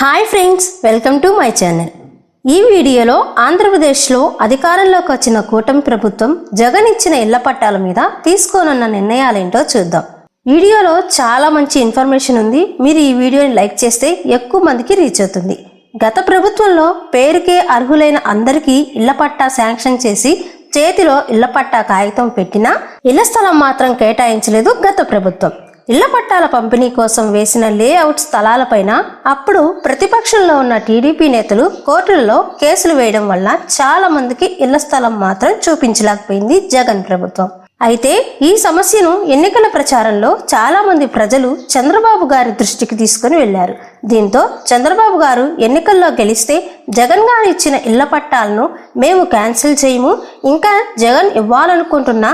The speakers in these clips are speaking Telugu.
Hi friends welcome to my channel. ఈ వీడియోలో ఆంధ్రప్రదేశ్లో అధికారంలోకి వచ్చిన కూటమి ప్రభుత్వం జగన్ ఇచ్చిన ఇళ్ళ పట్టాల మీద తీసుకోనున్న నిర్ణయాలేంటో చూద్దాం. వీడియోలో చాలా మంచి ఇన్ఫర్మేషన్ ఉంది. మీరు ఈ వీడియోని లైక్ చేస్తే ఎక్కువ మందికి రీచ్ అవుతుంది. గత ప్రభుత్వంలో పేరుకే అర్హులైన అందరికీ ఇళ్ళ పట్టా శాంక్షన్ చేసి చేతిలో ఇళ్ళ పట్టా కాగితం పెట్టినా ఇళ్ళ స్థలం మాత్రం కేటాయించలేదు గత ప్రభుత్వం. ఇళ్ళ పట్టాల పంపిణీ కోసం వేసిన లేఅవుట్ స్థలాలపైన అప్పుడు ప్రతిపక్షంలో ఉన్న టీడీపీ నేతలు కోర్టుల్లో కేసులు వేయడం వల్ల చాలా మందికి ఇళ్ళ స్థలం మాత్రం చూపించలేకపోయింది జగన్ ప్రభుత్వం. అయితే ఈ సమస్యను ఎన్నికల ప్రచారంలో చాలా మంది ప్రజలు చంద్రబాబు గారి దృష్టికి తీసుకుని వెళ్ళారు దీంతో చంద్రబాబు గారు ఎన్నికల్లో గెలిస్తే జగన్ గారు ఇచ్చిన ఇళ్ళ పట్టాలను మేము క్యాన్సిల్ చేయము ఇంకా జగన్ ఇవ్వాలనుకుంటున్న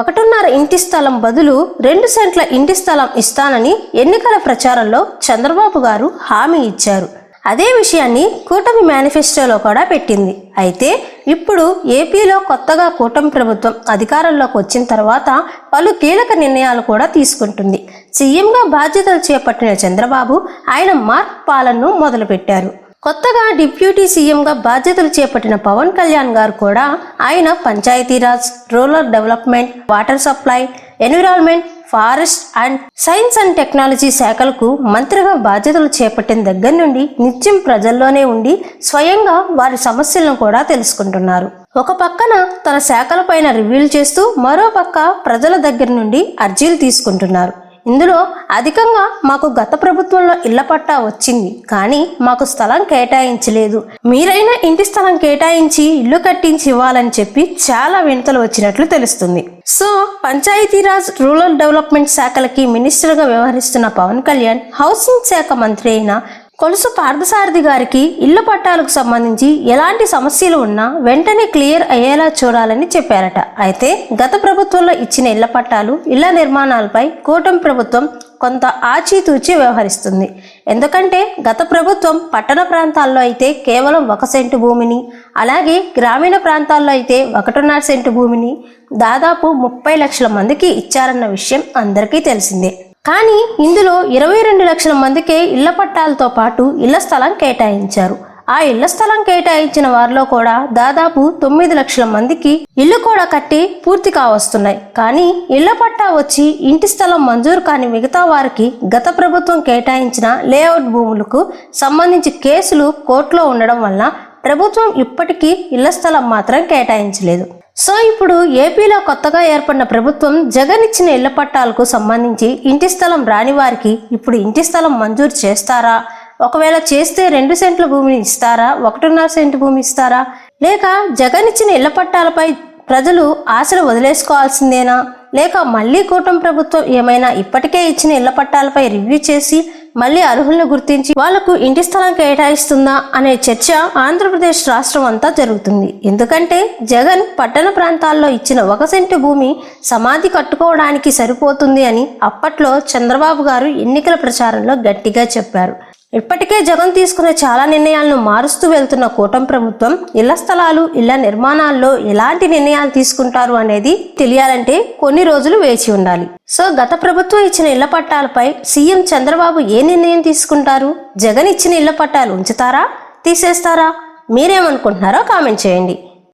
ఒకటిన్నర ఇంటి స్థలం బదులు రెండు సెంట్ల ఇంటి స్థలం ఇస్తానని ఎన్నికల ప్రచారంలో చంద్రబాబు గారు హామీ ఇచ్చారు. అదే విషయాన్ని కూటమి మేనిఫెస్టోలో కూడా పెట్టింది. అయితే ఇప్పుడు ఏపీలో కొత్తగా కూటమి ప్రభుత్వం అధికారంలోకి వచ్చిన తర్వాత పలు కీలక నిర్ణయాలు కూడా తీసుకుంటుంది. సీఎంగా బాధ్యతలు చేపట్టిన చంద్రబాబు ఆయన మార్క్ పాలనను మొదలుపెట్టారు. కొత్తగా డిప్యూటీ సీఎంగా బాధ్యతలు చేపట్టిన పవన్ కళ్యాణ్ గారు కూడా ఆయన Panchayati Raj rural development water supply environment forest and science and technology శాఖలకు మంత్రిగా బాధ్యతలు చేపట్టిన దగ్గర నుండి నిత్యం ప్రజల్లోనే ఉండి స్వయంగా వారి సమస్యలను కూడా తెలుసుకుంటున్నారు. ఒక పక్కన తన శాఖలపైన రివ్యూలు చేస్తూ మరో పక్క ప్రజల దగ్గర నుండి అర్జీలు తీసుకుంటున్నారు. ఇందులో అధికంగా మాకు గత ప్రభుత్వంలో ఇళ్ళ పట్టా వచ్చింది కానీ మాకు స్థలం కేటాయించలేదు. మీరైనా ఇంటి స్థలం కేటాయించి ఇల్లు కట్టించి ఇవ్వాలని చెప్పి చాలా వినతలు వచ్చినట్లు తెలుస్తుంది. సో పంచాయతీరాజ్ రూరల్ డెవలప్మెంట్ శాఖలకి మినిస్టర్గా వ్యవహరిస్తున్న పవన్ కళ్యాణ్ హౌసింగ్ శాఖ మంత్రి అయిన కొలుసు పార్థసారథి గారికి ఇళ్ళ పట్టాలకు సంబంధించి ఎలాంటి సమస్యలు ఉన్నా వెంటనే క్లియర్ అయ్యేలా చూడాలని చెప్పారట. అయితే గత ప్రభుత్వంలో ఇచ్చిన ఇళ్ళ పట్టాలు ఇళ్ళ నిర్మాణాలపై కూటమి ప్రభుత్వం కొంత ఆచితూచి వ్యవహరిస్తుంది. ఎందుకంటే గత ప్రభుత్వం పట్టణ ప్రాంతాల్లో అయితే కేవలం ఒక సెంటు భూమిని అలాగే గ్రామీణ ప్రాంతాల్లో అయితే ఒకటిన్నర సెంటు భూమిని దాదాపు ముప్పై లక్షల మందికి ఇచ్చారన్న విషయం అందరికీ తెలిసిందే. కానీ ఇందులో ఇరవై రెండు లక్షల మందికే ఇళ్ళ పట్టాలతో పాటు ఇళ్ళ స్థలం కేటాయించారు. ఆ ఇళ్ళ స్థలం కేటాయించిన వారిలో కూడా దాదాపు తొమ్మిది లక్షల మందికి ఇల్లు కూడా కట్టి పూర్తి కావస్తున్నాయి. కానీ ఇళ్ళ పట్టా వచ్చి ఇంటి స్థలం మంజూరు కాని మిగతా వారికి గత ప్రభుత్వం కేటాయించిన లేఅవుట్ భూములకు సంబంధించి కేసులు కోర్టులో ఉండడం వల్ల ప్రభుత్వం ఇప్పటికీ ఇళ్ళ స్థలం మాత్రం కేటాయించలేదు. సో ఇప్పుడు ఏపీలో కొత్తగా ఏర్పడిన ప్రభుత్వం జగన్ ఇచ్చిన ఇళ్ళ పట్టాలకు సంబంధించి ఇంటి స్థలం రాని వారికి ఇప్పుడు ఇంటి స్థలం మంజూరు చేస్తారా? ఒకవేళ చేస్తే రెండు సెంట్ల భూమిని ఇస్తారా? ఒకటిన్నర సెంటు భూమి ఇస్తారా? లేక జగన్ ఇచ్చిన ఇళ్ళ పట్టాలపై ప్రజలు ఆశలు వదిలేసుకోవాల్సిందేనా? లేక మళ్ళీ కూటమి ప్రభుత్వం ఏమైనా ఇప్పటికే ఇచ్చిన ఇళ్ళ పట్టాలపై రివ్యూ చేసి మళ్ళీ అర్హులను గుర్తించి వాళ్ళకు ఇంటి స్థలం కేటాయిస్తుందా అనే చర్చ ఆంధ్రప్రదేశ్ రాష్ట్రం అంతా జరుగుతుంది. ఎందుకంటే జగన్ పట్టణ ప్రాంతాల్లో ఇచ్చిన ఒక సెంటు భూమి సమాధి కట్టుకోవడానికి సరిపోతుంది అని అప్పట్లో చంద్రబాబు గారు ఎన్నికల ప్రచారంలో గట్టిగా చెప్పారు. ఇప్పటికే జగన్ తీసుకున్న చాలా నిర్ణయాలను మారుస్తూ వెళ్తున్న కూటమి ప్రభుత్వం ఇళ్ళ స్థలాలు ఇళ్ళ నిర్మాణాల్లో ఎలాంటి నిర్ణయాలు తీసుకుంటారు అనేది తెలియాలంటే కొన్ని రోజులు వేచి ఉండాలి. సో గత ప్రభుత్వం ఇచ్చిన ఇళ్ళ పట్టాలపై సీఎం చంద్రబాబు ఏ నిర్ణయం తీసుకుంటారు? జగన్ ఇచ్చిన ఇళ్ళ పట్టాలు ఉంచుతారా? తీసేస్తారా? మీరేమనుకుంటున్నారో కామెంట్ చేయండి.